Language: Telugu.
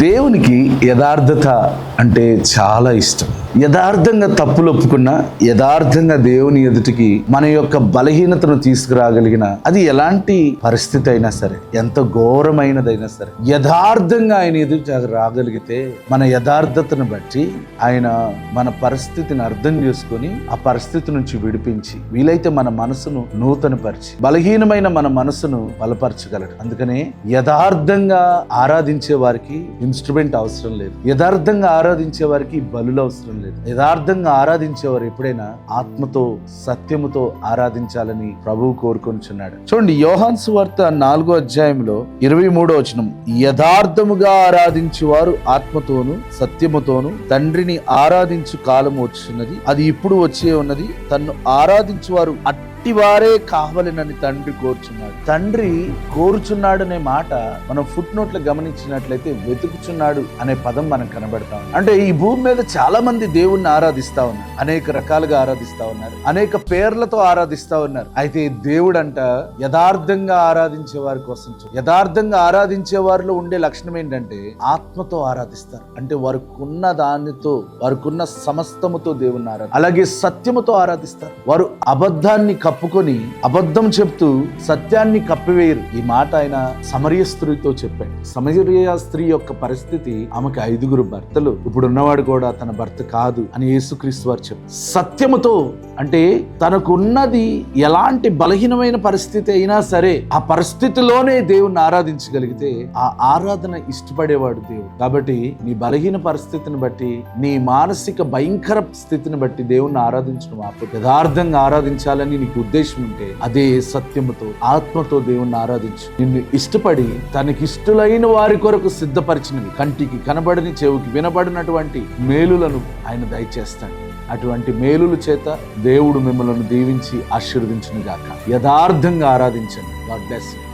దేవునికి యథార్థత అంటే చాలా ఇష్టం. యథార్థంగా తప్పులు ఒప్పుకున్న యథార్థంగా దేవుని ఎదుటికి మన యొక్క బలహీనతను తీసుకురాగలిగిన అది ఎలాంటి పరిస్థితి అయినా సరే ఎంత ఘోరమైనదైనా సరే యథార్థంగా ఆయన ఎదుటి రాగలిగితే మన యథార్థతను బట్టి ఆయన మన పరిస్థితిని అర్థం చేసుకొని ఆ పరిస్థితి నుంచి విడిపించి వీలైతే మన మనసును నూతనపరిచి బలహీనమైన మన మనసును బలపరచగలడు. అందుకనే యథార్థంగా ఆరాధించే వారికి ఇన్స్ట్రుమెంట్ అవసరం లేదు. యథార్థంగా ఆరాధించే వారికి బలులు అవసరం లేదు. యథార్థంగా ఆరాధించేవారు ఎప్పుడైనా ఆత్మతో సత్యముతో ఆరాధించాలని ప్రభువు కోరుకొనిచున్నాడు. చూడండి యోహాన్ సువార్త నాలుగో అధ్యాయంలో ఇరవై మూడో వచనం. యథార్థముగా ఆరాధించేవారు ఆత్మతోను సత్యముతోను తండ్రిని ఆరాధించు కాలం వచ్చినది. అది ఇప్పుడు వచ్చే ఉన్నది. తన్ను ఆరాధించువారు అట్టివారే కావలనని తండ్రి కోరుచున్నాడు. తండ్రి కోరుచున్నాడు అనే మాట మనం ఫుట్ నోట్లు గమనించినట్లయితే వెతుకుచున్నాడు అనే పదం మనం కనబడతాం అంటే ఈ భూమి మీద చాలా మంది దేవుణ్ణి ఆరాధిస్తా ఉన్నారు. అనేక రకాలుగా ఆరాధిస్తా ఉన్నారు. అనేక పేర్లతో ఆరాధిస్తా ఉన్నారు. అయితే దేవుడు అంట యథార్థంగా ఆరాధించే వారి కోసం యథార్థంగా ఆరాధించే వారిలో ఉండే లక్షణం ఏంటంటే ఆత్మతో ఆరాధిస్తారు. అంటే వారికున్న దానితో వారికి ఉన్న సమస్తముతో దేవుణ్ణి ఆరాధి అలాగే సత్యముతో ఆరాధిస్తారు. వారు అబద్ధాన్ని కప్పుకొని అబద్ధం చెప్తూ సత్యాన్ని కప్పివేయరు. ఈ మాట ఆయన సమరయ స్త్రీతో చెప్పాడు. సమరయ స్త్రీ యొక్క పరిస్థితి ఆమెకి ఐదుగురు భర్తలు. ఇప్పుడున్నవాడు కూడా తన భర్త కాదు అని యేసుక్రీస్తు వారు చెప్పారు. సత్యముతో అంటే తనకున్నది ఎలాంటి బలహీనమైన పరిస్థితి అయినా సరే ఆ పరిస్థితిలోనే దేవుణ్ణి ఆరాధించగలిగితే ఆ ఆరాధన ఇష్టపడేవాడు దేవుడు. కాబట్టి నీ బలహీన పరిస్థితిని బట్టి నీ మానసిక భయంకర స్థితిని బట్టి దేవుణ్ణి ఆరాధించడం ఆపు యథార్థంగా ఆరాధించాలని నీకు ఉద్దేశం ఉంటే అదే సత్యముతో ఆత్మతో దేవుణ్ణి ఆరాధించు. నిన్ను ఇష్టపడి తనకి ఇష్టలైన వారి కొరకు సిద్ధపరిచినవి కంటికి కనబడని చెవికి వినబడినటువంటి మేలులను ఆయన దయచేస్తాడు. అటువంటి మేలుల చేత దేవుడు మిమ్మల్ని దీవించి ఆశీర్వదించును గాక యథార్థంగా ఆరాధించండి. God bless you